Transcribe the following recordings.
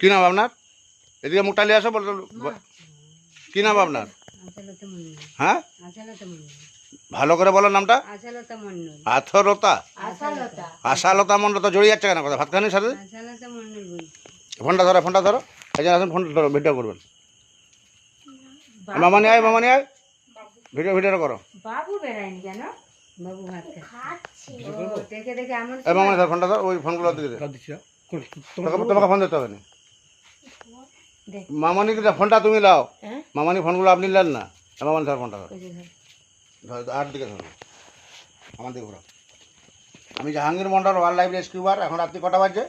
কি নাম আপনার? এদিকে মুখটা নিয়ে আসো বলতে কি নাম আপনার? আশালতা মন্ডল। হ্যাঁ? ভালো করে বলো নামটা। আথরতা আশালতা মন্ডল তো জড়িয়ে যাচ্ছে কেন? কথা ভাত খানির সাথে? ফোনটা ধরো ফোনটা ধরো। এই যে আসুন ফোনটা ধরো ভিডিও করবেন। মামানি আয় মামানি আয়। ভিডিও ভিডিও করো। বাবু বেড়ায়নি কেন? বাবু ভাত খাচ্ছে। দেখে দেখে আমার মামানি ধর ফোনটা ধর ওই ফোনগুলো দিকে দে। তোমাকে ফোন দিতে হবে না। দেখ। মামানি কি ফোনটা তুমি লাও। হ্যাঁ? মামানি ফোনগুলো আপনি নেন না। এই মামানি ধর ফোনটা ধর। আর দিকে ধরো। আমার দিকে ঘোরাও। আমি জাহাঙ্গীর মন্ডল ওয়াইল্ড লাইফ রেস্কিউবার। এখন রাত্রি কটা বাজছে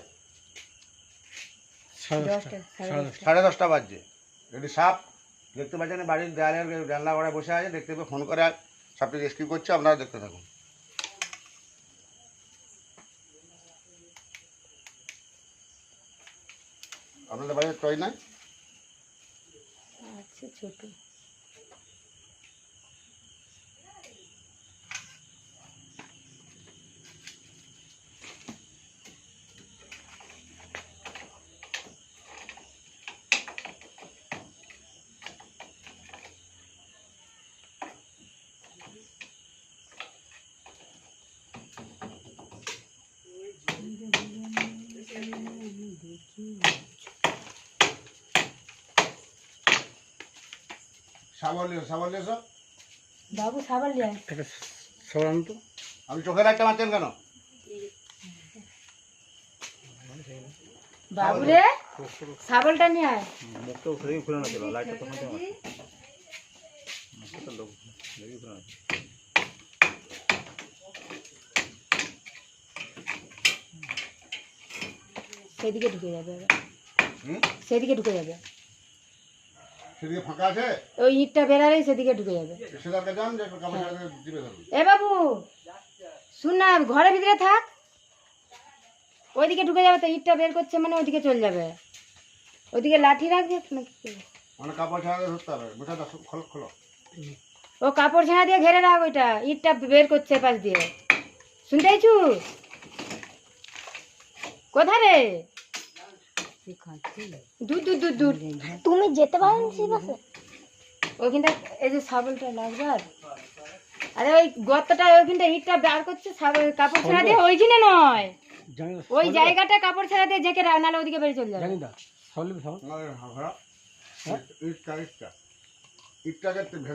সাড়ে দশটা। বাজছে এটি সাপ দেখতে পাচ্ছেন বাড়ির দেয়ালের জানলা গড়ায় বসে আছে। দেখতে পেয়ে ফোন করে সাপটি রেস্কিউ করছে। আপনারা দেখতে থাকুন। আপনাদের বাড়ির টয় নাই? 就对。আচ্ছা ছোট সাবল নিয়ে সাবল নিয়ে এসো। বাবু সাবাল যায় আমি চোখে লাইটটা মারছেন কেন? বাবু রে সাবলটা নিয়ে আয়। সেদিকে ঢুকে যাবে সেদিকে ঢুকে যাবে। সেদিকে ফাঁকা আছে? ওই ইটটা বেরালেই সেদিকে ঢুকে যাবে। সেটার যান যে কাপড় দিবে এ বাবু শুন না ঘরের ভিতরে থাক। ওইদিকে ঢুকে যাবে তো ইটটা বের করছে মানে ওইদিকে চলে যাবে। ওইদিকে লাঠি রাখবে নাকি মানে কাপড় ছাড়া ধরতে হবে। বুঝা দাও খোলো খোলো। ও কাপড় ছেঁড়া দিয়ে ঘেরে রাখ ওইটা। ইটটা বের করছে পাশ দিয়ে। শুনতে পাইছু? কোথায় রে? দূর দূর দূর দূর তুমি যেতে পারো পাশে ওইখানটা এই যে শাবলটা লাগবে আর। আরে ওই গর্তটা ওইখানটা ইটটা বার করছে কাপড় ছেঁড়া দিয়ে ওইখানে নয়। ওই জায়গাটা কাপড় ছেঁড়া দিয়ে জেকে রাখ নাহলে ওদিকে বেরিয়ে চলে যাবে। ভেঙে বার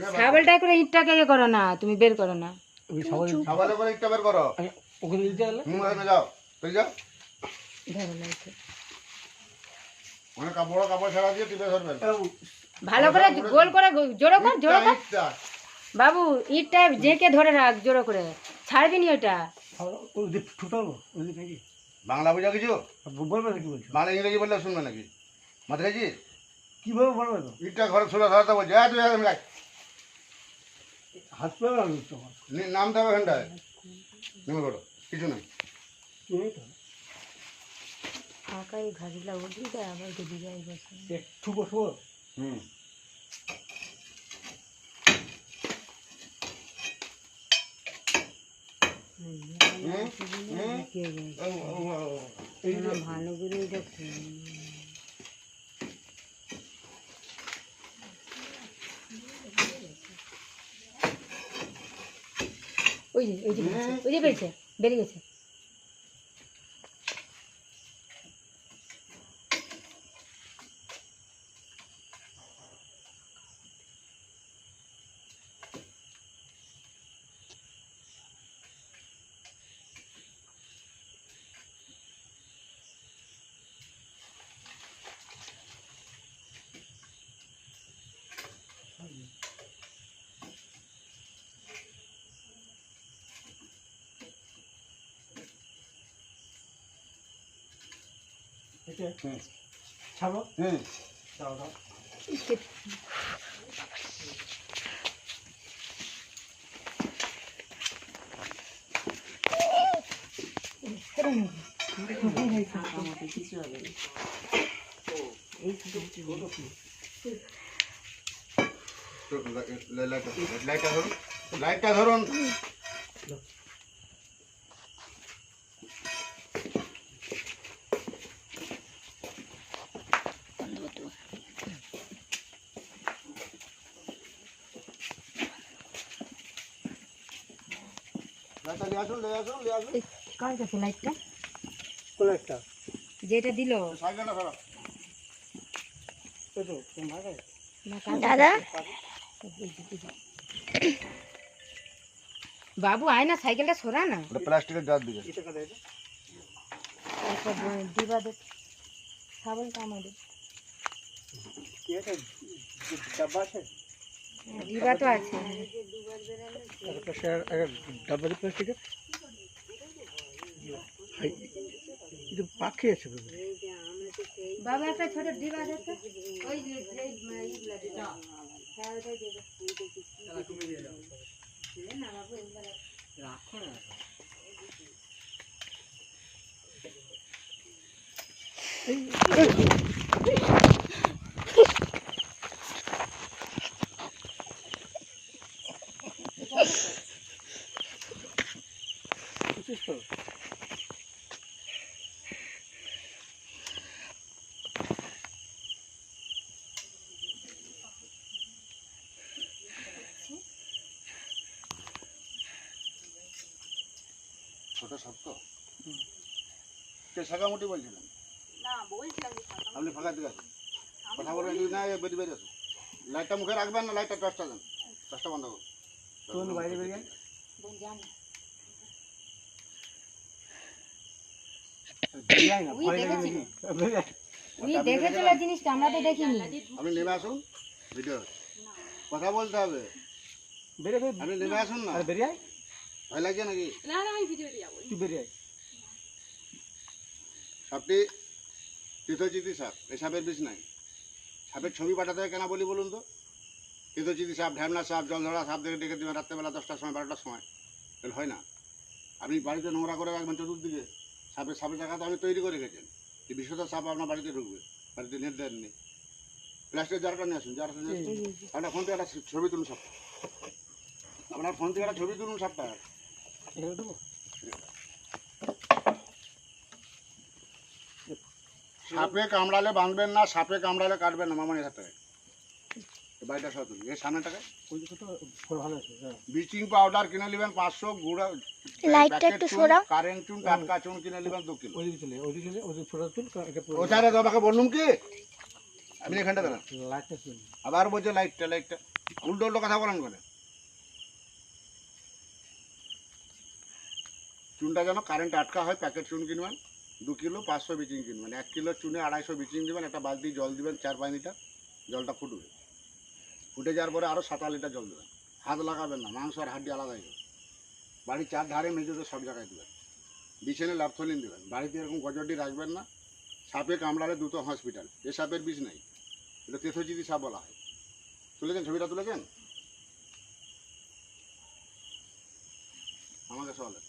করো। শাবলটা করে ইটটাকে ইয়ে করো না তুমি বের করো না। সাবালে করে ইটটা বের করো। ওখানে যাও। তুই যাও ধরো। মানে কাপড় কাপড় ছাড়া দিয়ে টিপে ধরবেন। ভালো করে গোল করে গো- জোড়ো কর জোড়ো ইটটা, কর বাবু ইটটা জেকে ধরে রাখ জোড়ো করে। ছাড়বি নি ওটা? বাংলা বুঝা কিছু? বলবে নাকি বলছো? বাংলা ইংরেজি বললে শুনবে নাকি? খাইছি কীভাবে বলবে তো? ইটটা ঘরে ছোলা ধরাতে বলছে। হ্যাঁ তুই এখানে। হাত পাবে নাম দেবে ঘন্টায় নেমে করো কিছু নেই। ফাঁকাই ঘাড়িলা উঠবি তো আবার যদি যাই বসে একটু বসবো? হুম। ভালো করে দেখো। ওই যে ওই যে ওই যে বেরিয়েছে। বেরিয়ে গেছে এটা হুম, ছাড়ো। দাও দাও লাইটটা লাইটটা ধরুন লাইটটা ধরুন লাইটটা নিয়ে আসুন নিয়ে আসুন নিয়ে আসুন এই কার কাছে লাইটটা কোন একটা যেটা দিল। সাইকেলটা ফেরা এই তো তোমার ভাগে না কার দাদা? বাবু আয় না সাইকেলটা সরা না। ওটা প্লাস্টিকের জার দিকে। এটা কাটা এটা? একটা দ- দিবা দে ছাগলটা আমাদের। কি আছে? ডাব্বা আছে? দিবা তো আছে ডাব্বা প্লাস্টিকের পাখি আছে বাবা একটা ছোট ডিবা দে তো ওই। হ্যাঁ। দে না এগুলা বুঝছিস তো ছোট শক্ত কে শাকামুটি বলছিলেন? আপনি ফাঁকা দিকে আসুন কথা বলবেন যদি না বেরিয়ে বেরিয়ে আসুন। লাইটটা মুখে রাখবেন না লাইটটা টর্চটা দেন। টর্চটা বন্ধ করুন। তুই বাইরে বেরিয়ে না, লাগে। উনি দেখেছিল জিনিসটা আমরা তো দেখিনি। আপনি নেমে আসুন ভিডিও। কথা বলতে হবে। বেরিয়ে বেরিয়ে- আপনি নেমে আসুন না। আরে বেরিয়ে ভয় লাগছে নাকি? তুই বেরিয়ে আয়। সাপটি তীর্থচিতি সাপ এই সাপের বিষ নাই। সাপের ছবি পাঠাতে হয় কেন বলি বলুন তো? তীর্থচিতি সাপ ঢ্যামলা সাপ জল ধরা সাপ দেখে ডেকে দেবেন রাত্রেবেলা দশটার সময় বারোটার সময়। তাহলে হয় না। আপনি বাড়িতে নোংরা করে রাখবেন চতুর্দিকে। সাপের সাপের জায়গা তো আপনি তৈরি করে রেখেছেন। যে বিষধর সাপ আপনার বাড়িতে ঢুকবে বাড়িতে নেট দেননি। প্লাস্টিকের জারটা নিয়ে আসুন জারটা নিয়ে আসুন। আপনার ফোন থেকে একটা ছবি তুলুন সাপ আপনার ফোন থেকে একটা ছবি তুলুন সাপটা। সাপে কামড়ালে বাঁধবেন না সাপে কামড়ালে কাটবেন না মামানি হাতে। বাড়িটা ভালো আছে, হ্যাঁ। ব্লিচিং পাউডার কিনে নেবেন পাঁচশো গুঁড়া লাইটটা একটু সরাও। কারেন্ট চুন টাটকা চুন কিনে নেবেন দু কিলো। ওই চলে, ওই চলে, ওই দিকে ফোটা তুল, এটা পুরো- ওখানে তোমাকে বললুম কি? আপনি এখানটা দাঁড়ান লাইটটা চলে। আবার বলছে লাইটটা লাইটটা উল্টো উল্টো কথা বলেন করে চুনটা যেন কারেন্ট আটকা হয় প্যাকেট চুন কিনবেন। দু কিলো পাঁচশো বিচিং কিনবেন। এক কিলো চুনে আড়াইশো বিচিং দিবেন একটা বালতি জল দিবেন চার পাঁচ লিটার। জলটা ফুটবে। ফুটে যাওয়ার পরে আরও সাত লিটার জল দেবেন। হাত লাগাবেন না, মাংস আর হাড্ডি আলাদা যাবে বাড়ির চার ধারে মেঝেতে সব জায়গায় দেবেন। বিছানে ল্যাপথলিন দেবেন। বাড়িতে এরকম গজরটি রাখবেন না। সাপে কামড়ালে দুটো হসপিটাল। এ সাপের বিষ নাই। এটা তেথোচিতি সাপ বলা হয়। তুলেছেন ছবিটা তুলেছেন? আমাকে সহলে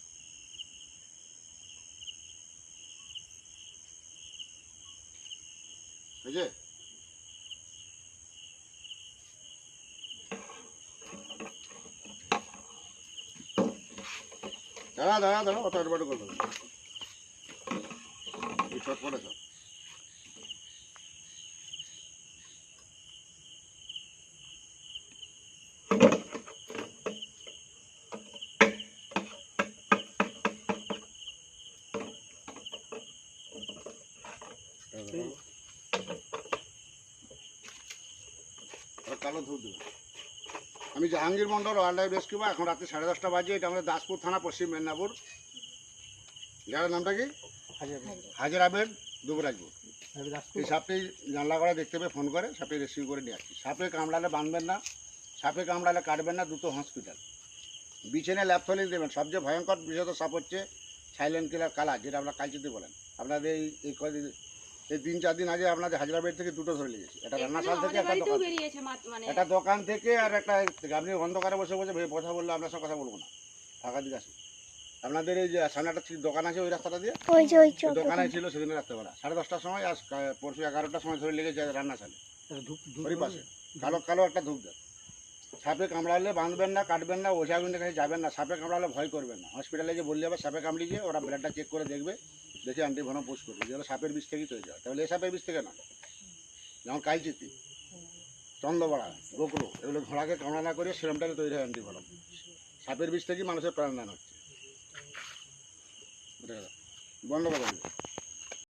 হয়েছে দাঁড়া দাঁড়া দাঁড়া অত এডবাটো করবে। এই ছট সব। কালো ধূপ দেবে। আমি Jahangir Mondal wildlife rescue বা এখন রাত্রি সাড়ে দশটা বাজে এটা আমাদের দাসপুর থানা পশ্চিম মেদিনীপুর। যার নামটা কি? হাজার আবেদ। দুবরাজপুর। এই সাপটি জানলা করে দেখতে পেয়ে ফোন করে সাপটি রেস্কিউ করে নিয়ে আসছি। সাপে কামড়ালে বাঁধবেন না সাপে কামড়ালে কাটবেন না দুটো হসপিটাল। বিছানে ল্যাপথলিন দেবেন। সবচেয়ে ভয়ঙ্কর বিষয় সাপ হচ্ছে সাইলেন্ট কিলার কালা যেটা আপনার কালচিতে বলেন। আপনাদের এই এই তিন চার দিন আগে আপনাদের হাজরাবাদ থেকে দুটো ধরে লেগেছে একটা রান্নাশাল থেকে একটা দোকান। থেকে। মানে একটা দোকান থেকে আর একটা আপনি অন্ধকারে বসে বসে কথা বললে আপনার সঙ্গে কথা বলব না। ফাঁকা দিকে আসুন। আপনাদের এই যে সামনে একটা দোকান আছে ওই রাস্তাটা দিয়ে? ওই যে ওই ওই চোখ দোকানে। ছিল সেদিনে রাত্রেবেলা। সাড়ে দশটার সময় আর পরশু এগারোটার সময় ধরে লেগেছে রান্না সালে ধূপ ধূপ ওরই পাশে। কালো কালো একটা ধূপ দেয়। সাপে কামড়ালে বাঁধবেন না কাটবেন না ওঝা গুন্ডের কাছে যাবেন না। সাপে কামড়ালে ভয় করবেন না। হসপিটালে যে বললে আবার সাপে কামড়িয়ে ওরা ব্লাডটা চেক করে দেখবে। দেখি আন্টি ভন পোষ করি যেগুলো সাপের বিষ থেকেই তৈরি হয় তাহলে এই সাপের বিষ থেকে না। যেমন কালচিতি, চন্দ্রবাড়া, গোকরো, এগুলো ঘোড়াকে কামড়া না করে সেরমটাকে তৈরি হয় আন্টি ভালো সাপের বিষ থেকেই মানুষের প্রাণদান হচ্ছে। বন্ধ কথা